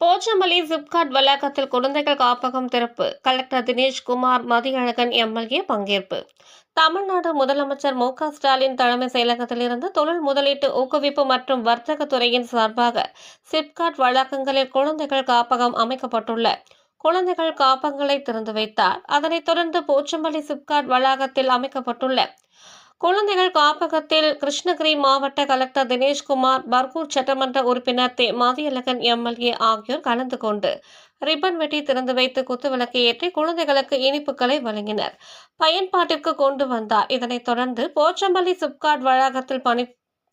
போச்சம்பள்ளி சிப்காட் வளாகத்தில் குழந்தைகள் காப்பகம் திறப்பு. கலெக்டர் தினேஷ்குமார் மதியழகன் எம்எல்ஏ பங்கேற்பு. தமிழ்நாடு முதலமைச்சர் மு க ஸ்டாலின் தலைமை செயலகத்திலிருந்து தொழில் முதலீட்டு ஊக்குவிப்பு மற்றும் வர்த்தகத்துறையின் சார்பாக சிப்காட் வளாகங்களில் குழந்தைகள் காப்பகம் அமைக்கப்பட்டுள்ள. குழந்தைகள் காப்பகங்களை திறந்து வைத்தார். அதனைத் தொடர்ந்து போச்சம்பள்ளி சிப்காட் வளாகத்தில் அமைக்கப்பட்டுள்ள குழந்தைகள் காப்பகத்தில் கிருஷ்ணகிரி மாவட்ட கலெக்டர் தினேஷ்குமார் பர்கூர் சட்டமன்ற உறுப்பினர் தே மதியழகன் எம்எல்ஏ ஆகியோர் கலந்து கொண்டு ரிப்பன் வெட்டி திறந்து வைத்து குத்துவிளக்கு ஏற்றி குழந்தைகளுக்கு இனிப்புகளை வழங்கினர். பயன்பாட்டிற்கு கொண்டு வந்தார். இதனைத் தொடர்ந்து போச்சம்பள்ளி சிப்காட் வளாகத்தில் பணி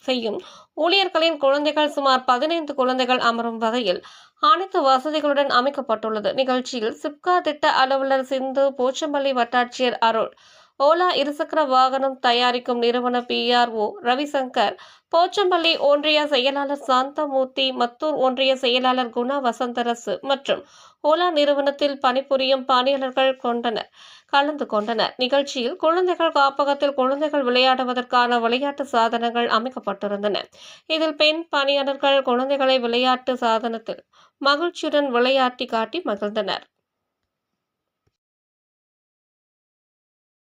செய்யும் ஊழியர்களின் குழந்தைகள் சுமார் பதினைந்து குழந்தைகள் அமரும் வகையில் அனைத்து வசதிகளுடன் அமைக்கப்பட்டுள்ளது. நிகழ்ச்சியில் சிப்கா திட்ட அலுவலர் சிந்து போச்சம்பள்ளி வட்டாட்சியர் அருள் ஓலா இருசக்கர வாகனம் தயாரிக்கும் நிறுவன பிஆர்ஓ ரவிசங்கர் போச்சம்பள்ளி ஒன்றிய செயலாளர் சாந்தமூர்த்தி மத்தூர் ஒன்றிய செயலாளர் குணா வசந்தரசு மற்றும் ஓலா நிறுவனத்தில் பணிபுரியும் பணியாளர்கள் கொண்டனர். கலந்து கொண்டனர். நிகழ்ச்சியில் குழந்தைகள் காப்பகத்தில் குழந்தைகள் விளையாடுவதற்கான விளையாட்டு சாதனங்கள் அமைக்கப்பட்டிருந்தன. இதில் பெண் பணியாளர்கள் குழந்தைகளை விளையாட்டு சாதனத்தில் மகிழ்ச்சியுடன் விளையாட்டி காட்டி மகிழ்ந்தனர்.